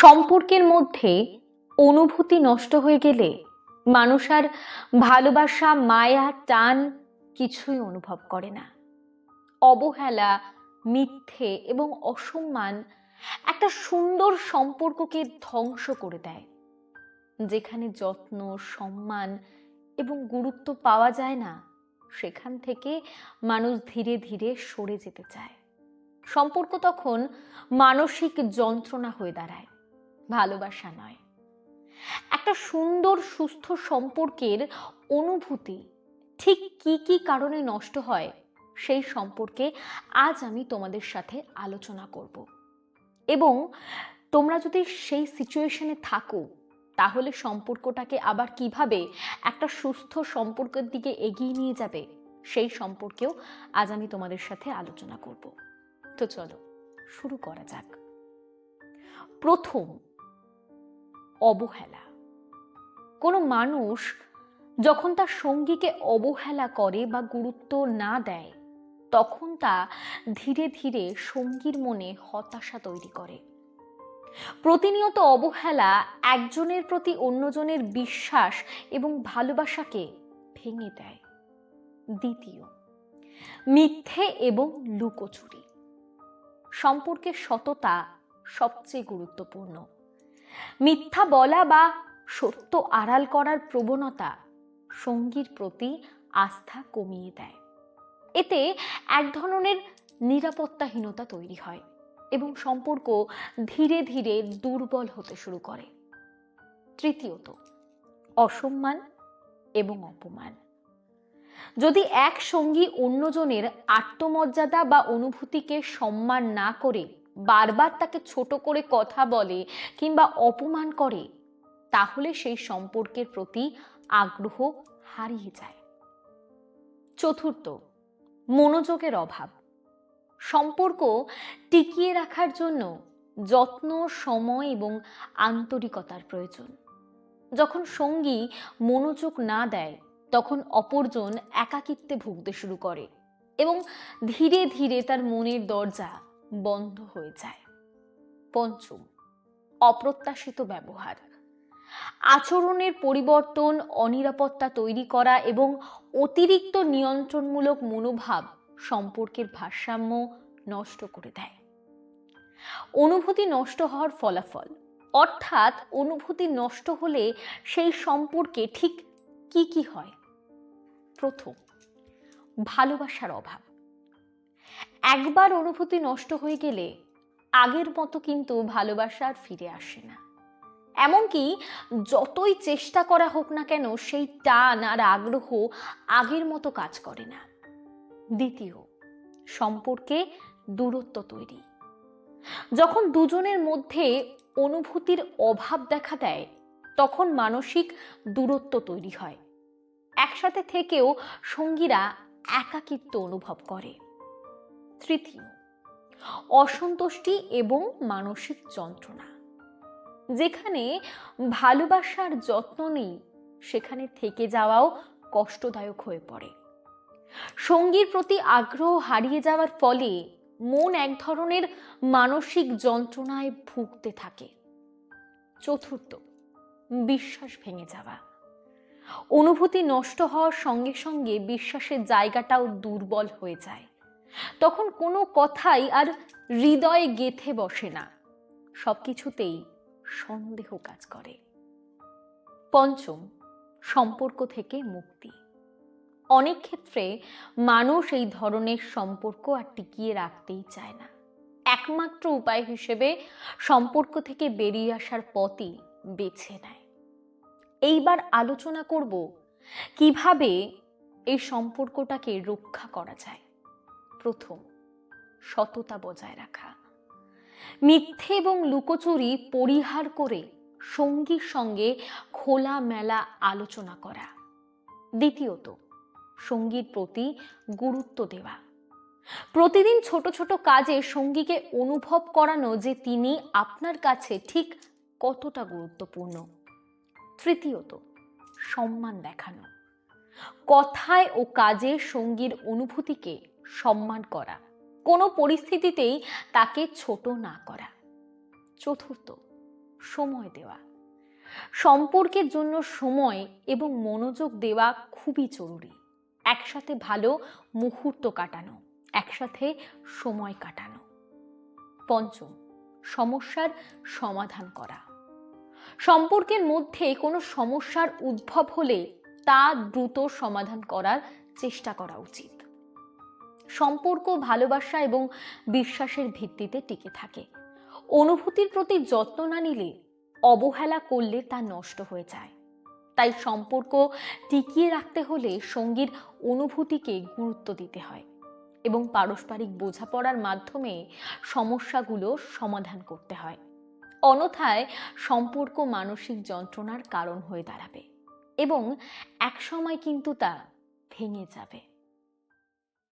সম্পর্কের মধ্যে অনুভূতি নষ্ট হয়ে গেলে মানুষ আর ভালোবাসা, মায়া, টান কিছুই অনুভব করে না। অবহেলা, মিথ্যে এবং অসম্মান একটা সুন্দর সম্পর্ককে ধ্বংস করে দেয়, যেখানে যত্ন, সম্মান এবং গুরুত্ব পাওয়া যায় না, সেখান থেকে মানুষ ধীরে ধীরে সরে যেতে চায়। সম্পর্ক তখন মানসিক যন্ত্রণা হয়ে দাঁড়ায়। ভালোবাসা নয়। একটা সুন্দর, সুস্থ সম্পর্কের অনুভূতি ঠিক কি কি কারণে নষ্ট হয় সেই সম্পর্কে আজ আমি তোমাদের সাথে আলোচনা করব। এবং তোমরা যদি সেই সিচুয়েশনে থাকো, তাহলে সম্পর্কটাকে আবার কীভাবে একটা সুস্থ সম্পর্কের দিকে এগিয়ে নিয়ে যাবে সেই সম্পর্কেও আজ আমি তোমাদের সাথে আলোচনা করব। তো চলো, শুরু করা যাক। প্রথম অবহেলা। কোনো মানুষ যখন তার সঙ্গীকে অবহেলা করে বা গুরুত্ব না দেয়, তখন তা ধীরে ধীরে সঙ্গীর মনে হতাশা তৈরি করে। প্রতিনিয়ত অবহেলা একজনের প্রতি অন্যজনের বিশ্বাস এবং ভালোবাসাকে ভেঙে দেয়। দ্বিতীয়, মিথ্যে এবং লুকোচুরি। সম্পর্কের সততা সবচেয়ে গুরুত্বপূর্ণ। মিথ্যা বলা বা সত্য আড়াল করার প্রবণতা সঙ্গীর প্রতি আস্থা কমিয়ে দেয়। এতে এক ধরনের নিরাপত্তাহীনতা তৈরি হয় এবং সম্পর্ক ধীরে ধীরে দুর্বল হতে শুরু করে। তৃতীয়ত, অসম্মান এবং অপমান। যদি এক সঙ্গী অন্যজনের আত্মমর্যাদা বা অনুভূতিকে সম্মান না করে বারবার তাকে ছোট করে কথা বলে কিংবা অপমান করে, তাহলে সেই সম্পর্কের প্রতি আগ্রহ হারিয়ে যায়। চতুর্থ, মনোযোগের অভাব। সম্পর্ক টিকিয়ে রাখার জন্য যত্ন, সময় এবং আন্তরিকতার প্রয়োজন। যখন সঙ্গী মনোযোগ না দেয়, তখন অপরজন একাকিত্বে ভুগতে শুরু করে এবং ধীরে ধীরে তার মনের দরজা বন্ধ হয়ে যায়। পঞ্চম, অপ্রত্যাশিত ব্যবহার। আচরণের পরিবর্তন, অনিরাপত্তা তৈরি করা এবং অতিরিক্ত নিয়ন্ত্রণমূলক মনোভাব সম্পর্কের ভারসাম্য নষ্ট করে দেয়। অনুভূতি নষ্ট হওয়ার ফলাফল, অর্থাৎ অনুভূতি নষ্ট হলে সেই সম্পর্কে ঠিক কি কি হয়? প্রথম, ভালোবাসার অভাব। একবার অনুভূতি নষ্ট হয়ে গেলে আগের মতো কিন্তু ভালোবাসা আর ফিরে আসে না। এমনকি যতই চেষ্টা করা হোক না কেন, সেই টান আর আগ্রহ আগের মতো কাজ করে না। দ্বিতীয়, সম্পর্কে দূরত্ব তৈরি। যখন দুজনের মধ্যে অনুভূতির অভাব দেখা দেয়, তখন মানসিক দূরত্ব তৈরি হয়। একসাথে থেকেও সঙ্গীরা একাকিত্ব অনুভব করে। তৃতীয়, অসন্তুষ্টি এবং মানসিক যন্ত্রণা। যেখানে ভালোবাসার যত্ন নেই, সেখানে থেকে যাওয়াও কষ্টদায়ক হয়ে পড়ে। সঙ্গীর প্রতি আগ্রহ হারিয়ে যাওয়ার ফলে মন এক ধরনের মানসিক যন্ত্রণায় ভুগতে থাকে। চতুর্থ, বিশ্বাস ভেঙে যাওয়া। অনুভূতি নষ্ট হওয়ার সঙ্গে সঙ্গে বিশ্বাসের জায়গাটাও দুর্বল হয়ে যায়। তখন কোনো কথাই আর হৃদয়ে গেথে বসে না। সব কিছুতেই সন্দেহ কাজ করে। পঞ্চম, সম্পর্ক থেকে মুক্তি। অনেক ক্ষেত্রে মানুষ এই ধরনের সম্পর্ক আর টিকিয়ে রাখতেই চায় না। একমাত্র উপায় হিসেবে সম্পর্ক থেকে বেরিয়ে আসার পথই বেছে নেয়। এইবার আলোচনা করব, কীভাবে এই সম্পর্কটাকে রক্ষা করা যায়। প্রথম, সততা বজায় রাখা। মিথ্যে এবং লুকোচুরি পরিহার করে সঙ্গীর সঙ্গে খোলা মেলা আলোচনা করা। দ্বিতীয়ত, সঙ্গীর প্রতি গুরুত্ব দেওয়া। প্রতিদিন ছোট ছোট কাজে সঙ্গীকে অনুভব করানো যে তিনি আপনার কাছে ঠিক কতটা গুরুত্বপূর্ণ। তৃতীয়ত, সম্মান দেখানো। কথায় ও কাজে সঙ্গীর অনুভূতিকে সম্মান করা। কোনো পরিস্থিতিতেই তাকে ছোট না করা। চতুর্থ, সময় দেওয়া। সম্পর্কের জন্য সময় এবং মনোযোগ দেওয়া খুবই জরুরি। একসাথে ভালো মুহূর্ত কাটানো, একসাথে সময় কাটানো। পঞ্চম, সমস্যার সমাধান করা। সম্পর্কের মধ্যে কোনো সমস্যার উদ্ভব হলে তা দ্রুত সমাধান করার চেষ্টা করা উচিত। সম্পর্ক, ভালোবাসা এবং বিশ্বাসের ভিত্তিতে টিকে থাকে। অনুভূতির প্রতি যত্ন না নিলে অবহেলা করলে তা নষ্ট হয়ে যায়। তাই সম্পর্ক টিকিয়ে রাখতে হলে সঙ্গীর অনুভূতিকে গুরুত্ব দিতে হয় এবং পারস্পরিক বোঝাপড়ার মাধ্যমে সমস্যাগুলো সমাধান করতে হয়। অনথায় সম্পর্ক মানসিক যন্ত্রণার কারণ হয়ে দাঁড়াবে এবং একসময় কিন্তু তা ভেঙে যাবে।